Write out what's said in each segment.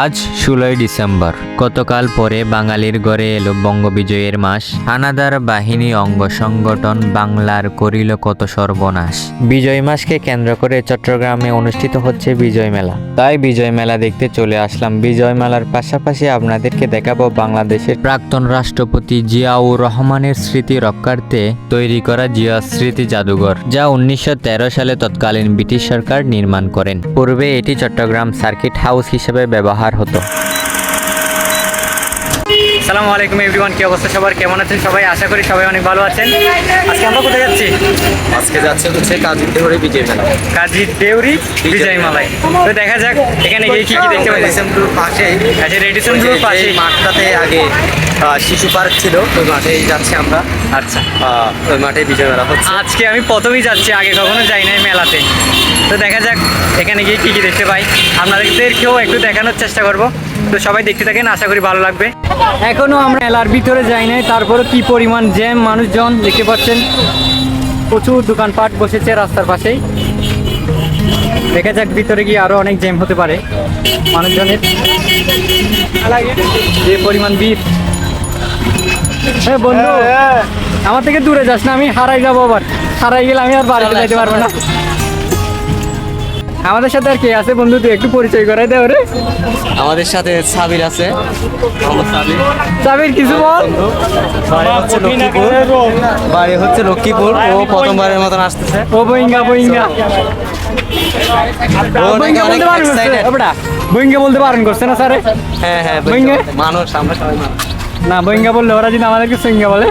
আজ ষোলোই ডিসেম্বর। গতকাল পরে বাঙালির ঘরে এলো বঙ্গবিজয়ের মাস। হানাদার বাহিনী অঙ্গ সংগঠন বাংলার করিল কত সর্বনাশ। বিজয় মাসকে কেন্দ্র করে চট্টগ্রামে অনুষ্ঠিত হচ্ছে বিজয় মেলা। তাই বিজয় মেলা দেখতে চলে আসলাম। বিজয় মেলার পাশাপাশি আপনাদেরকে দেখাবো বাংলাদেশের প্রাক্তন রাষ্ট্রপতি জিয়াউর রহমানের স্মৃতি রক্ষার্থে তৈরি করা জিয়া স্মৃতি জাদুঘর, যা উনিশশো তেরো সালে তৎকালীন ব্রিটিশ সরকার নির্মাণ করেন। পূর্বে এটি চট্টগ্রাম সার্কিট হাউস হিসেবে ব্যবহার হতো। সালামু আলাইকুম এভরিওয়ান কি অবস্থা সবার? কেমন আছেন সবাই? আশা করি সবাই অনেক ভালো আছেন। আজকে আমরা কোথায় যাচ্ছি? আজকে যাচ্ছে হচ্ছে কাজী দেউরি বিজয় মেলা কাজী দেউরি বিজয় মেলা তো দেখা যাক এখানে গিয়ে কি কি দেখতে পাচ্ছি। পাশে আছে আচ্ছা রেডিসন গ্রুপ ব্লুর পাশে মাঠটাতে আগে শিশু পার্ক ছিল ওই মাঠেই যাচ্ছি আমরা। আচ্ছা। ওই মাঠে বিজয় মেলা হচ্ছে। আজকে আমি প্রথমেই যাচ্ছি আগে কখনো যাই নাই মেলাতে। তো দেখা যাক এখানে গিয়ে কি কি দেখতে পাই। আপনাদেরকেও একটু দেখানোর চেষ্টা করব। তো সবাই দেখতে থাকেন আশা করি ভালো লাগবে। এখনও আমরা মেলার ভিতরে যাই নাই তারপরে কি পরিমাণ জ্যাম মানুষজন দেখতে পাচ্ছেন? প্রচুর দোকানপাট বসেছে রাস্তার পাশেই। দেখা যাক ভিতরে গিয়ে আরও অনেক জ্যাম হতে পারে মানুষজনের। যে পরিমাণ ভিড়। হ্যাঁ বন্ধু আমার থেকে দূরে যাস না আমি হারাই যাব আবার। হারাই গেলে আমি আর বাড়িতে যাইতে পারব না। আমাদের সাথে আর কে আছে বন্ধু? তুই একটু পরিচয় করাই দে ওরে। আমাদের সাথে সাবির আছে। সাবির? সাবির কিছু বল। বাড়ি হচ্ছে লক্ষ্মীপুর। ও প্রথমবারের মতন আসতেছে। ও বইঙ্গা বইঙ্গা। ও বইঙ্গা বলতে বারণ করছে না স্যারে? হ্যাঁ হ্যাঁ বইঙ্গা? মানুষ আমরা সবাই মানুষ। না বইঙ্গা বললে ওরা যদি আমাদেরকে সইঙ্গা বলে।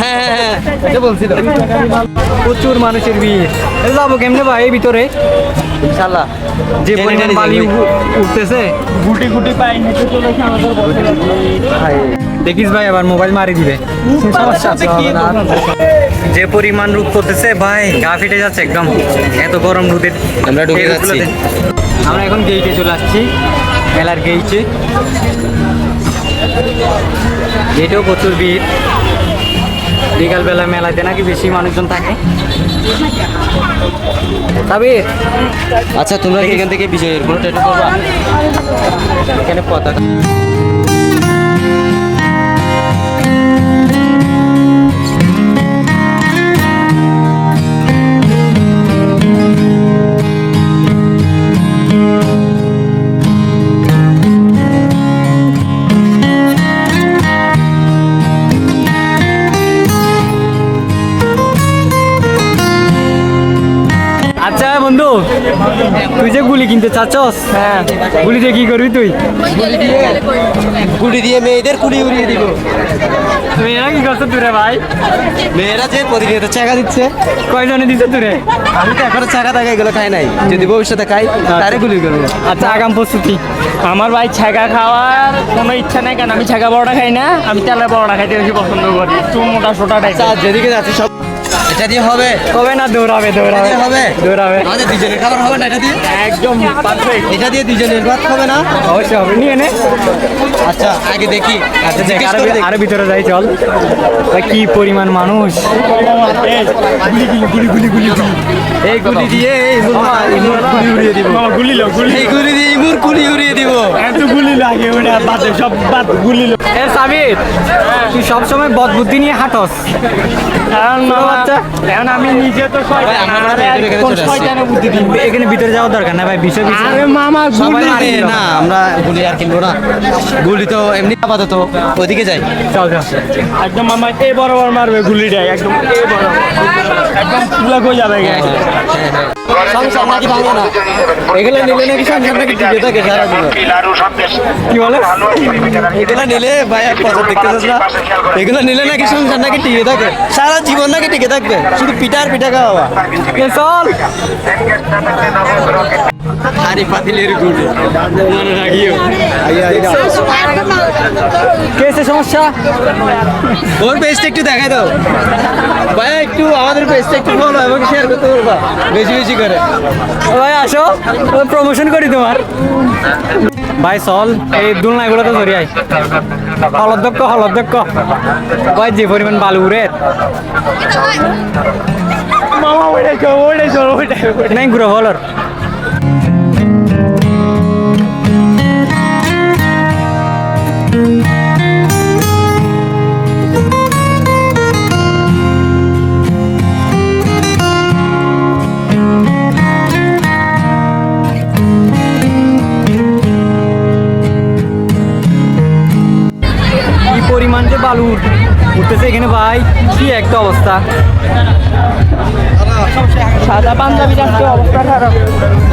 হ্যাঁ হ্যাঁ হ্যাঁ এটা বলছিল প্রচুর মানুষের ভিড়। এ যাব কেমনে ভাই ভিতরে? ইনশাল্লাহ যে পরিমাণ বালি উঠতেছে। গুটি গুটি পাই নিচে চলে দেখিস ভাই আবার মোবাইল মারি দিবে। যে পরিমাণ রূপ করতেছে ভাই গা ফেটে যাচ্ছে একদম। এত গরম রোদে। আমরা ঢুকে যাচ্ছি। আমরা এখন গেইটে চলে আসছি মেলার গেইটে গেটেও প্রচুর ভিড়। বিকালবেলা মেলাতে নাকি বেশি মানুষজন থাকে। সাবির আচ্ছা তোমরা এখান থেকে বিজয়ের কোনো ট্যাটু করবা? এখানে পতাকা গুলি কিনতে চাচ্ছস? হ্যাঁ। গুলি দিয়ে কি করবি তুই? গুলি দিয়ে মেয়েদের কুড়ি উড়িয়ে দিব। মেয়েরা কি করছ তুই রে ভাই? মেয়েরা যে প্রতিনিয়ত চাকা দিচ্ছে কয়জনে দিচ্ছে তুই রে আমি তো এখনও চাকা টাকা এগুলো খাই নাই। যদি ভবিষ্যতে খাই তারে গুলি করব। আচ্ছা আগাম প্রস্তুতি। আমার ভাই ছাগা খাওয়ার কোনো ইচ্ছা নাই কেন আমি ছাগা বড়টা খাই না আমি তেলের বড়টা খাইতে বেশি পছন্দ করি। একটু মোটা সোটা টাইপ আচ্ছা যেদিকে যাচ্ছি সব এটা দিয়ে হবে? কবে না দৌড়াবে দৌড়াবে। হবে? দৌড়াবে। আমাদের দুজনের খাবার হবে না এটা দিয়ে? একদম পারফেক্ট এটা দিয়ে দুজনের ভাত হবে না? অবশ্যই হবে। নিয়ে নে। আচ্ছা আগে দেখি। আচ্ছা আরও ভিতরে যাই চল। কি পরিমাণ মানুষ। এই গুলি দিয়ে এই ইমুর মা- ইমুর গুলি উড়িয়ে দিব। গুলি লো গুলি এই গুলি দিয়ে ইমুর গুলি উড়িয়ে দিব। এত গুলি লাগে ওটা বাদে সব বাদ গুলি লো। এ সাবির তুই সবসময় বদ বুদ্ধি নিয়ে হাঁটস। এখন আমি নিজে তো এখানে ভিতরে যাওয়ার দরকার না ভাই বিষয় মামা গুলি না আমরা গুলি আর কিনবো না। গুলি তো এমনি আপাতত ওদিকে যাই। চল চল। একদম মামা এই বরাবর মারবে গুলিটা একদম বরাবর। একদম পুলা কই যাবে নাকি ভাঙে না। এগুলো নিলে নাকি সংসার নাকি টিকে থাকে সারা জীবন কি বলে? এগুলো নিলে ভাই দেখতেছিস না? এগুলো নিলে নাকি সংসার নাকি টিকে থাকে সারা জীবন নাকি টিকে থাকবে? শুধু পিঠা আর পিঠা খাওয়া চল। পাতিলের গুড়। মনে রাখিও কেসে সমস্যা? ওর পেজটা একটু দেখাই দাও। ভাই একটু আমাদের পেজটা একটু ফলো এবং শেয়ার করতে পারবা বেশি বেশি করে। ভাই আসো। প্রমোশন করি তোমার। ভাই চল। এই দুলনাগুলো তো ধরি আই হলদক্ষ হলদক্ষ ভাই যে পরিমাণ বালু উড়ে নাই ঘুরে হলর। বালু উঠতেছে এখানে ভাই কি একটা অবস্থা। সাদা পাঞ্জাবি রাখতে অবস্থা খারাপ।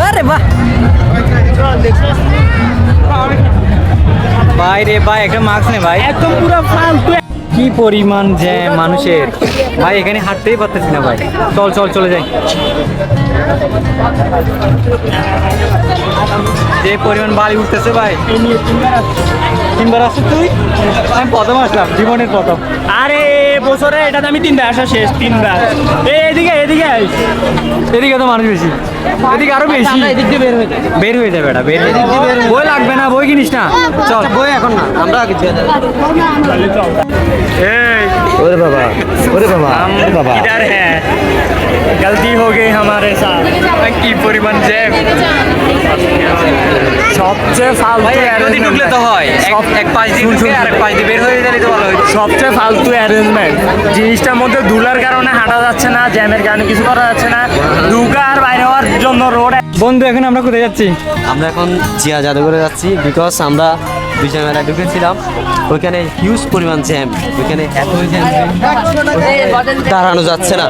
আরে বাহ। ভাই রে ভাই একটা মাস্ক নে ভাই। একদম পুরো ফালতু। কি পরিমাণ যে মানুষের। ভাই এখানে হাঁটতেই পারতেছি না ভাই। চল চল চলে যাই। যে পরিমাণ বালি উঠতেছে ভাই। তিনবার আসছিস তুই আমি প্রথম আসলাম জীবনের প্রথম আরে বছরে এটাতে আমি তিনবার আসা শেষ তিনবার এই এদিকে এদিকে আইস। এদিকে তো মানুষ বেশি এদিকে আরো বেশি বের হয়ে যাবে এটা বের হয়ে যাবে। বই লাগবে না বই কিনিস না চল বই এখন না আমরা আগে দিয়ে দেব। এই ওরে বাবা ওরে বাবা हम ওরে বাবা इधर है गलती हो गई हमारे साथ কি পরিমাণ জ্যাম সবচেয়ে ফালতু নদী ঢুকলে তো হয়। এক- এক পাশ দিয়ে ঢুকে আর এক পাশ দিয়ে বের হয়ে গেলে তো ভালো সবচেয়ে ফালতু অ্যারেঞ্জমেন্ট জিনিসটার মধ্যে দুলার কারণে হাঁটা যাচ্ছে না জ্যামের কারণে কিছু করা যাচ্ছে না। ঢুকা আর বাইরে হওয়ার জন্য রোড বন্ধু এখন আমরা কোথায় যাচ্ছি? আমরা এখন জিয়া জাদুঘরে যাচ্ছি বিকজ আমরা বিজয় মেলায় ঢুকেছিলাম। ওইখানে হিউজ পরিমাণ জ্যাম ওইখানে এত জ্যাম দাঁড়ানো যাচ্ছে না।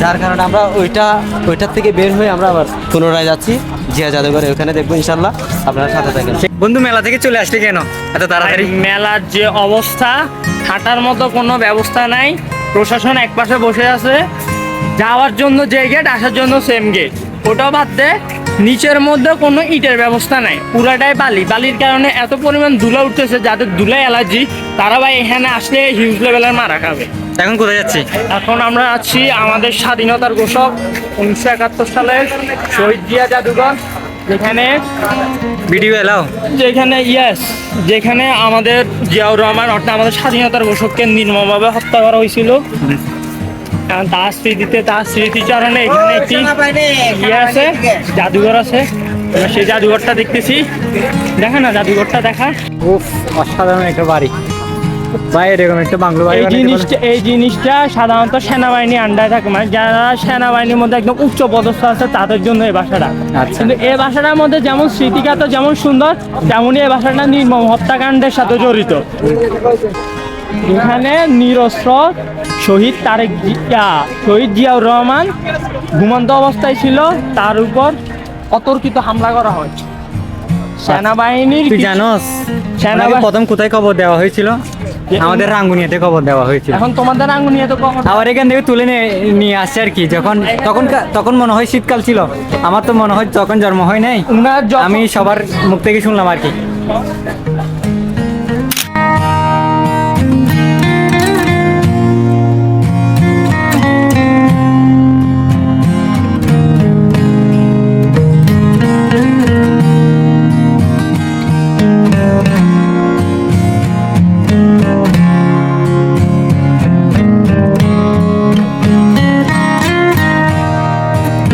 যার কারণে আমরা ওইটা ওইটার থেকে বের হয়ে আমরা আবার পুনরায় যাচ্ছি। জিয়া জাদুঘরে ওখানে দেখব ইনশাল্লাহ আপনারা সাথে থাকেন। বন্ধু মেলা থেকে চলে আসলি কেন? এত তাড়াতাড়ি। মেলার যে অবস্থা হাঁটার মতো কোনো ব্যবস্থা নাই। প্রশাসন এক পাশে বসে আছে। যাওয়ার জন্য যে গেট আসার জন্য সেম গেট ওটাও বাদ দে। নিচের মধ্যে কোনো ইটের ব্যবস্থা নাই। পুরাটাই বালি। বালির কারণে এত পরিমাণ ধুলা উঠতেছে যাদের ধুলা অ্যালার্জি তারা ভাই এখানে আসলে হিউজ লেভেলের মারা খাবে। এখন কোথায় যাচ্ছি? এখন আমরা আছি আমাদের স্বাধীনতার ঘোষক উনিশশো একাত্তর সালের শহীদ জিয়া জাদুঘর যেখানে ভিডিও এলাও। যেখানে ইয়াস যেখানে আমাদের জিয়াউর রহমান অর্থাৎ আমাদের স্বাধীনতার ঘোষককে নির্মমভাবে হত্যা করা হয়েছিল। কারণ তার স্মৃতিতে তার স্মৃতিচারণে এখানে একটি ইয়ে আছে জাদুঘর আছে। আমরা সেই জাদুঘরটা দেখতেছি। দেখা না জাদুঘরটা দেখা। উফ অসাধারণ একটা বাড়ি। ভাই এরকম একটা বাংলো বাড়ি এই জিনিসটা এই জিনিসটা সাধারণত সেনাবাহিনী আন্ডারে থাকে। মানে যারা সেনাবাহিনীর মধ্যে একদম উচ্চ পদস্থ আছে তাদের জন্য এই ভাষাটা আচ্ছা। কিন্তু এই ভাষাটার মধ্যে যেমন স্মৃতিকাত যেমন সুন্দর তেমনই এই ভাষাটা নির্মম হত্যাকাণ্ডের সাথে জড়িত। এখানে নিরস্ত্র শহীদ তারেক জিয়া শহীদ জিয়াউর রহমান ঘুমন্ত অবস্থায় ছিল তার উপর অতর্কিত হামলা করা হয়। সেনাবাহিনীর তুই কিছু- জানোস সেনাবাহিনী- প্রথম কোথায় খবর দেওয়া হয়েছিল? আমাদের রাঙ্গুনিয়াতে খবর দেওয়া হয়েছিল। এখন তোমাদের আঙ্গুনিয়া তো কখন আবার এখান থেকে তুলে নিয়ে আসছে আর কি। যখন তখন তখন মনে হয় শীতকাল ছিল। আমার তো মনে হয় তখন জন্ম হয় নাই উনার আমি সবার মুখ থেকে শুনলাম আর কি।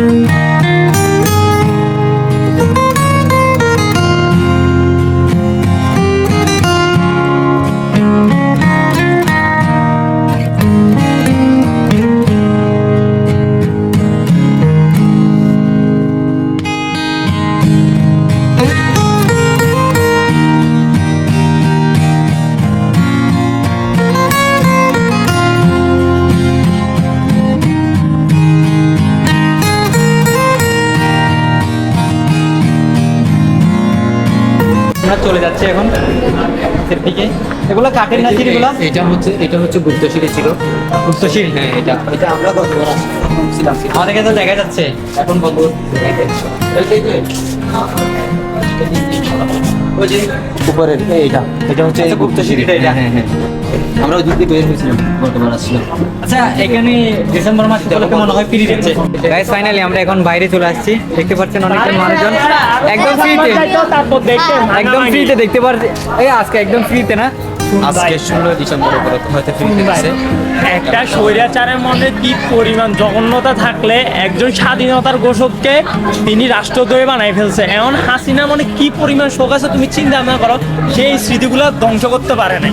আমরা কাঠের না সিঁড়িগুলো এটা হচ্ছে এটা হচ্ছে ছিল গুপ্ত সিঁড়ি হ্যাঁ এটা এটা আমরা দেখা যাচ্ছে এখন বন্ধ উপরের এইটা এটা হচ্ছে আচ্ছা, গুপ্ত সিঁড়িটা এটা। হ্যাঁ হ্যাঁ আমরা ওই দিক বের হয়েছিলাম গতবার আসছিলাম আচ্ছা এখানে ডিসেম্বর মাস উপলক্ষে মনে হয় ফ্রি দিচ্ছে গাইস ফাইনালি আমরা এখন বাইরে চলে আসছি দেখতে পাচ্ছেন অনেকজন মানুষজন একদম ফ্রিতে তারপর একদম ফ্রিতে দেখতে পাচ্ছি এই আজকে একদম ফ্রিতে না আজকে ষোলো ডিসেম্বর উপলক্ষে হয়তো ফ্রি দিচ্ছে একটা স্বৈরাচারের মধ্যে কি পরিমাণ জঘন্যতা থাকলে একজন স্বাধীনতার ঘোষককে তিনি রাষ্ট্রদ্রোহী বানাই ফেলছে? এমন হাসিনা মানে কি পরিমাণ শোক আছে তুমি চিন্তা ভাবনা করো সেই স্মৃতিগুলো ধ্বংস করতে পারে নাই।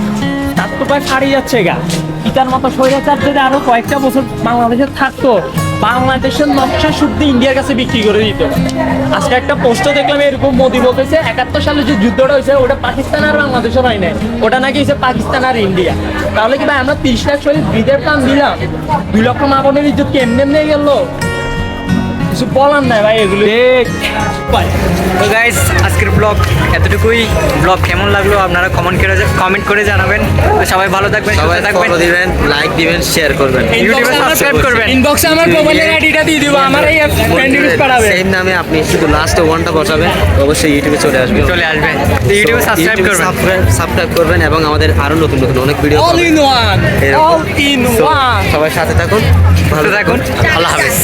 তার তো প্রায় ফাড়ি যাচ্ছে গা। পিতার মতো স্বৈরাচার যদি আরও কয়েকটা বছর বাংলাদেশে থাকতো, বাংলাদেশের নকশা শুদ্ধ ইন্ডিয়ার কাছে বিক্রি করে দিত। আজকে একটা পোস্ট দেখলাম, এরকম মোদি বলতেছে একাত্তর সালে যে যুদ্ধটা হয়েছে, ওটা পাকিস্তান আর বাংলাদেশের হয় নাই। ওটা নাকি হয়েছে পাকিস্তান আর ইন্ডিয়া। তাহলে কি ভাই, আমরা তিরিশ লাখ শহীদ বিদের প্রাণ দিলাম। দুই লক্ষ মা বোনের ইজ্জত কি এমনি এমনি গেল? কিছু বলার নাই ভাই এগুলো। তো গাইস আজকের ব্লগ এতটুকুই। ব্লগ কেমন লাগল আপনারা কমেন্ট করে কমেন্ট করে জানাবেন। তো সবাই ভালো থাকবেন সবাই থাকবেন। দিবেন লাইক দিবেন শেয়ার করবেন। ইউটিউবে সাবস্ক্রাইব করবেন। ইনবক্সে আমার মোবাইলের আইডিটা দিয়ে দিব আমার এই ফ্রেন্ড রিকোয়েস্ট পাঠাবে। সেম নামে আপনি শুধু লাস্টে ওয়ানটা বসাবেন অবশ্যই ইউটিউবে চলে আসবেন চলে আসবেন ইউটিউবে সাবস্ক্রাইব করবেন। সাবস্ক্রাইব করবেন এবং আমাদের আরও নতুন নতুন অনেক video all in one all in one সবাই সাথে থাকুন। ভালো থাকুন। আল্লাহ হাফেজ।